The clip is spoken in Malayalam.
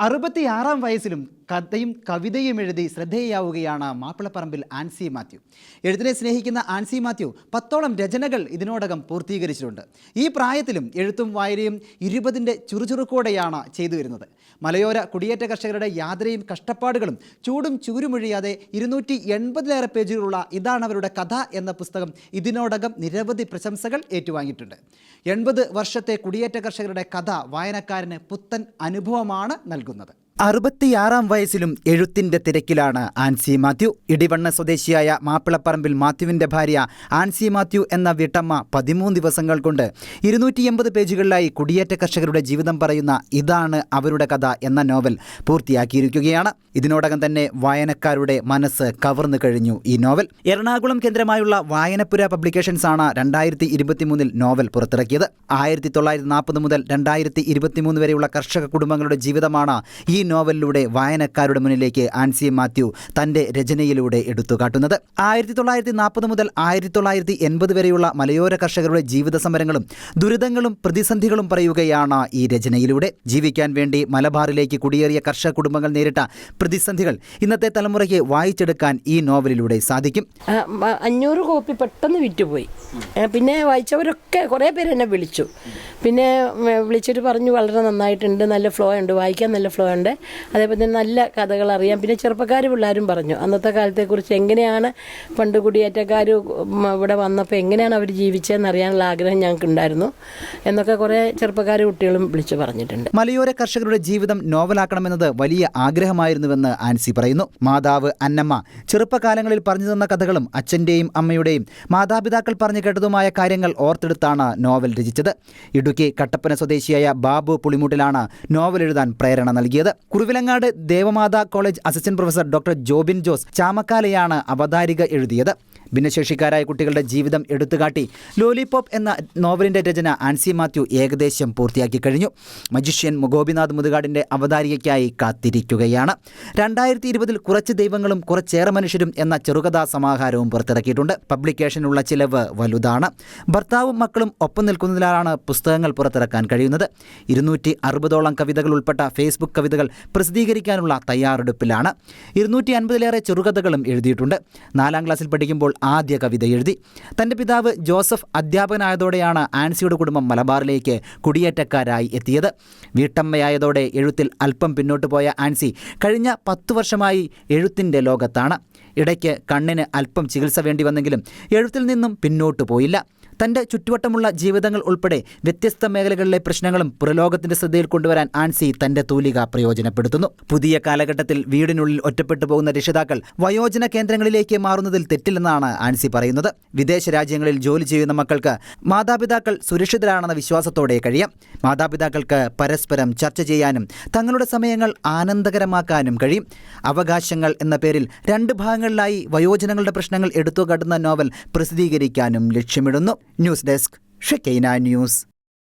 അറുപത്തിയാറാം വയസ്സിലും കഥയും കവിതയും എഴുതി ശ്രദ്ധേയാവുകയാണ് മാപ്പിളപ്പറമ്പിൽ ആൻസി മാത്യു. എഴുത്തിനെ സ്നേഹിക്കുന്ന ആൻസി മാത്യു പത്തോളം രചനകൾ ഇതിനോടകം പൂർത്തീകരിച്ചിട്ടുണ്ട്. ഈ പ്രായത്തിലും എഴുത്തും വായനയും ഇരുപതിന്റെ ചുറുചുറുക്കോടെയാണ് ചെയ്തു വരുന്നത്. മലയോര കുടിയേറ്റ കർഷകരുടെ യാത്രയും കഷ്ടപ്പാടുകളും ചൂടും ചൂരുമൊഴിയാതെ ഇരുന്നൂറ്റി എൺപതിലേറെ പേജുകളുള്ള ഇതാണ് അവരുടെ കഥ എന്ന പുസ്തകം ഇതിനോടകം നിരവധി പ്രശംസകൾ ഏറ്റുവാങ്ങിയിട്ടുണ്ട്. എൺപത് വർഷത്തെ കുടിയേറ്റ കർഷകരുടെ കഥ വായനക്കാരന് പുത്തൻ അനുഭവമാണ് നൽകുന്നത്. അറുപത്തിയാറാം വയസ്സിലും എഴുത്തിന്റെ തിരക്കിലാണ് ആൻസി മാത്യു. ഇടിവണ്ണ സ്വദേശിയായ മാപ്പിളപ്പറമ്പിൽ മാത്യുവിന്റെ ഭാര്യ ആൻസി മാത്യു എന്ന വീട്ടമ്മ പതിമൂന്ന് ദിവസങ്ങൾ കൊണ്ട് ഇരുന്നൂറ്റി എൺപത് പേജുകളിലായി കുടിയേറ്റ കർഷകരുടെ ജീവിതം പറയുന്ന ഇതാണ് അവരുടെ കഥ എന്ന നോവൽ പൂർത്തിയാക്കിയിരിക്കുകയാണ്. ഇതിനോടകം തന്നെ വായനക്കാരുടെ മനസ്സ് കവർന്നു കഴിഞ്ഞു ഈ നോവൽ. എറണാകുളം കേന്ദ്രമായുള്ള വായനപ്പുര പബ്ലിക്കേഷൻസ് ആണ് രണ്ടായിരത്തി ഇരുപത്തിമൂന്നിൽ നോവൽ പുറത്തിറക്കിയത്. ആയിരത്തി തൊള്ളായിരത്തി നാൽപ്പത് മുതൽ രണ്ടായിരത്തി ഇരുപത്തിമൂന്ന് വരെയുള്ള കർഷക കുടുംബങ്ങളുടെ ജീവിതമാണ് ഈ നോവലിലൂടെ വായനക്കാരുടെ മുന്നിലേക്ക് ആൻസി മാത്യു തന്റെ രചനയിലൂടെ എടുത്തുകാട്ടുന്നത്. ആയിരത്തി തൊള്ളായിരത്തി നാൽപ്പത് മുതൽ ആയിരത്തി തൊള്ളായിരത്തി എൺപത് വരെയുള്ള മലയോര കർഷകരുടെ ജീവിത സമരങ്ങളും ദുരിതങ്ങളും പ്രതിസന്ധികളും പറയുകയാണ് ഈ രചനയിലൂടെ. ജീവിക്കാൻ വേണ്ടി മലബാറിലേക്ക് കുടിയേറിയ കർഷക കുടുംബങ്ങൾ നേരിട്ട പ്രതിസന്ധികൾ ഇന്നത്തെ തലമുറയ്ക്ക് വായിച്ചെടുക്കാൻ ഈ നോവലിലൂടെ സാധിക്കും. അഞ്ഞൂറ് കോപ്പി പെട്ടെന്ന് വിറ്റുപോയി. പിന്നെ വായിച്ചവരൊക്കെ കുറേ പേര് എന്നെ വിളിച്ചു. പിന്നെ വിളിച്ചിട്ട് പറഞ്ഞു വളരെ നന്നായിട്ടുണ്ട് നല്ല ഫ്ലോ ഉണ്ട് വായിക്കാൻ നല്ല ഫ്ലോ ഉണ്ട്. അതേപോലെ തന്നെ നല്ല കഥകൾ അറിയാം. പിന്നെ ചെറുപ്പക്കാർ പിള്ളേരും പറഞ്ഞു അന്നത്തെ കാലത്തെക്കുറിച്ച് എങ്ങനെയാണ് പണ്ട് കുടിയേറ്റക്കാർ ഇവിടെ വന്നപ്പോൾ എങ്ങനെയാണ് അവർ ജീവിച്ചതെന്ന് അറിയാനുള്ള ആഗ്രഹം ഞങ്ങൾക്ക് ഉണ്ടായിരുന്നു എന്നൊക്കെ കുറേ ചെറുപ്പക്കാർ കുട്ടികളും വിളിച്ചു പറഞ്ഞിട്ടുണ്ട്. മലയോര കർഷകരുടെ ജീവിതം നോവലാക്കണമെന്നത് വലിയ ആഗ്രഹമായിരുന്നുവെന്ന് ആൻസി പറയുന്നു. മാതാവ് അന്നമ്മ ചെറുപ്പകാലങ്ങളിൽ പറഞ്ഞു തന്ന കഥകളും അച്ഛന്റെയും അമ്മയുടെയും മാതാപിതാക്കൾ പറഞ്ഞു കേട്ടതുമായ കാര്യങ്ങൾ ഓർത്തെടുത്താണ് നോവൽ രചിച്ചത്. ഇടുക്കി കട്ടപ്പന സ്വദേശിയായ ബാബു പുളിമുട്ടിലാണ് നോവൽ എഴുതാൻ പ്രേരണ നൽകിയത്. Kuravilangad Devamatha college assistant professor doctor Jobin Jose ചാമക്കാലയാണ് അവതാരിക എഴുതിയത്. ഭിന്നശേഷിക്കാരായ കുട്ടികളുടെ ജീവിതം എടുത്തുകാട്ടി ലോലിപോപ്പ് എന്ന നോവലിന്റെ രചന ആൻസി മാത്യു ഏകദേശം പൂർത്തിയാക്കി കഴിഞ്ഞു. മജിഷ്യൻ ഗോപിനാഥ് മുതുകാടിന്റെ അവതാരികയ്ക്കായി കാത്തിരിക്കുകയാണ്. രണ്ടായിരത്തി ഇരുപതിൽ കുറച്ച് ദൈവങ്ങളും കുറച്ചേറെ മനുഷ്യരും എന്ന ചെറുകഥാ സമാഹാരവും പുറത്തിറക്കിയിട്ടുണ്ട്. പബ്ലിക്കേഷനുള്ള ചിലവ് വലുതാണ്. ഭർത്താവും മക്കളും ഒപ്പം നിൽക്കുന്നതിലാണ് പുസ്തകങ്ങൾ പുറത്തിറക്കാൻ കഴിയുന്നത്. ഇരുന്നൂറ്റി അറുപതോളം കവിതകൾ ഉൾപ്പെട്ട ഫേസ്ബുക്ക് കവിതകൾ പ്രസിദ്ധീകരിക്കാനുള്ള തയ്യാറെടുപ്പിലാണ്. ഇരുന്നൂറ്റി അൻപതിലേറെ ചെറുകഥകളും എഴുതിയിട്ടുണ്ട്. നാലാം ക്ലാസ്സിൽ പഠിക്കുമ്പോൾ ആദ്യ കവിത എഴുതി. തന്റെ പിതാവ് ജോസഫ് അധ്യാപകനായതോടെയാണ് ആൻസിയുടെ കുടുംബം മലബാറിലേക്ക് കുടിയേറ്റക്കാരായി എത്തിയത്. വീട്ടമ്മയായതോടെ എഴുത്തിൽ അല്പം പിന്നോട്ട് പോയ ആൻസി കഴിഞ്ഞ പത്തു വർഷമായി എഴുത്തിന്റെ ലോകത്താണ്. ഇടയ്ക്ക് കണ്ണിന് അല്പം ചികിത്സ വേണ്ടി വന്നെങ്കിലും എഴുത്തിൽ നിന്നും പിന്നോട്ട് പോയില്ല. തന്റെ ചുറ്റുവട്ടമുള്ള ജീവിതങ്ങൾ ഉൾപ്പെടെ വ്യത്യസ്ത മേഖലകളിലെ പ്രശ്നങ്ങളും പുറലോകത്തിന്റെ ശ്രദ്ധയിൽ കൊണ്ടുവരാൻ ആൻസി തന്റെ തൂലിക പ്രയോജനപ്പെടുത്തുന്നു. പുതിയ കാലഘട്ടത്തിൽ വീടിനുള്ളിൽ ഒറ്റപ്പെട്ടു പോകുന്ന രക്ഷിതാക്കൾ വയോജന കേന്ദ്രങ്ങളിലേക്ക് മാറുന്നതിൽ തെറ്റില്ലെന്നാണ് ആൻസി പറയുന്നത്. വിദേശ രാജ്യങ്ങളിൽ ജോലി ചെയ്യുന്ന മക്കൾക്ക് മാതാപിതാക്കൾ സുരക്ഷിതരാണെന്ന വിശ്വാസത്തോടെ കഴിയാം. മാതാപിതാക്കൾക്ക് പരസ്പരം ചർച്ച ചെയ്യാനും തങ്ങളുടെ സമയങ്ങൾ ആനന്ദകരമാക്കാനും കഴിയും. അവകാശങ്ങൾ എന്ന പേരിൽ രണ്ട് ഭാഗങ്ങളിലായി വയോജനങ്ങളുടെ പ്രശ്നങ്ങൾ എടുത്തുകാട്ടുന്ന നോവൽ പ്രസിദ്ധീകരിക്കാനും ലക്ഷ്യമിടുന്നു. News desk Shekinah news